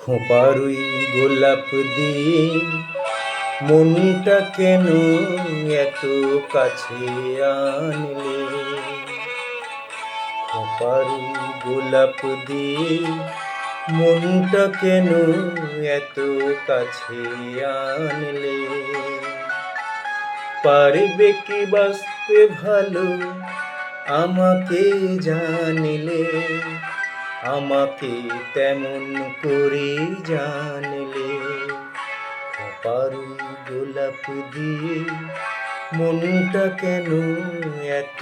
খোঁপারুই গোলাপ দিয়ে মনটা কেন এত কাছে আনলে? খোঁপারুই গোলাপ দিয়ে মনটা কেন এত কাছে আনলে? পারবে কি বাঁচতে ভালো আমাকে জানিলে? আমাকে তেমন করে জানলে পারু গোলাপ দিয়ে মনটা কেন এত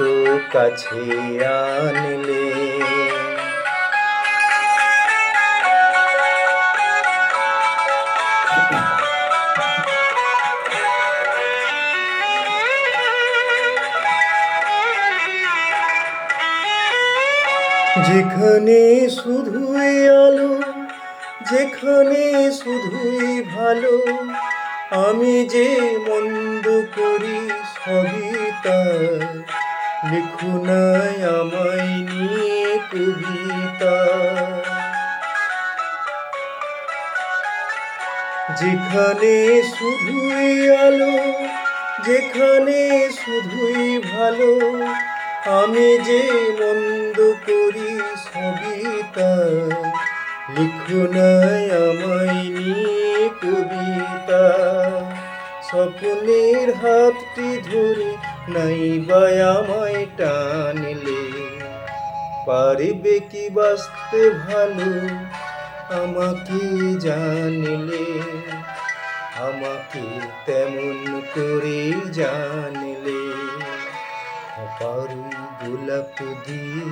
কাছে আনলে? যেখানে শুধুই আলো, যেখানে শুধুই ভালো, আমি যে মন্দ করি সবিতা তার। লিখু নাই আমায় নিয়ে কবিতা যেখানে শুধুই আলো, যেখানে শুধুই ভালো আমি যে মন্দ করি সবিতা তার লিখো নাই আমায় নিয়ে কবিতা। স্বপ্নের হাতটি ধরে নাই বা আমায় টানলে, পারবে কি বাঁচতে ভালো আমাকে জানলে? আমাকে তেমন করে জানলে। পারুই গোলাপ দিয়ে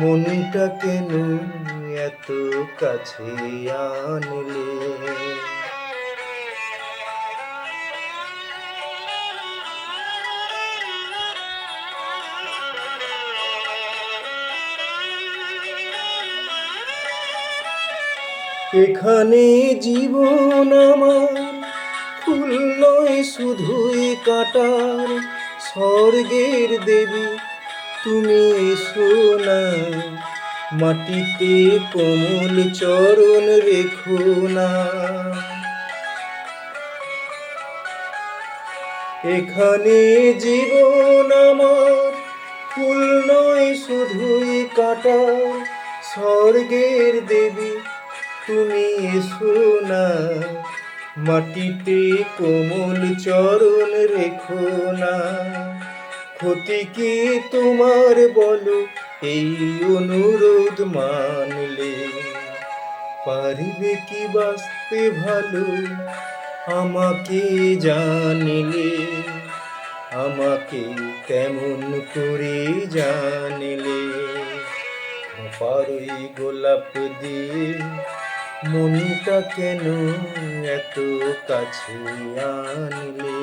মনটা কেন এত কাছে আনলে? এখানে জীবন আমার ফুল নয়, শুধুই কাটার স্বর্গের দেবী। তুমি সোনা মাটিতে কোমল চরণ রেখো না এখানে জীবন আমার, ফুল নয় শুধুই কাটা। স্বর্গের দেবী, তুমি এসো না মাটিতে কোমল চরণ রেখো না ক্ষতি কি তোমার বলো? এই অনুরোধ মানলে পারিবে কি বাঁচতে ভালো? আমাকে জানিলে, আমাকে কেমন করে জানিলে? পারই গোলাপ দিয়ে মনটা কেন এত কাছে আনলে?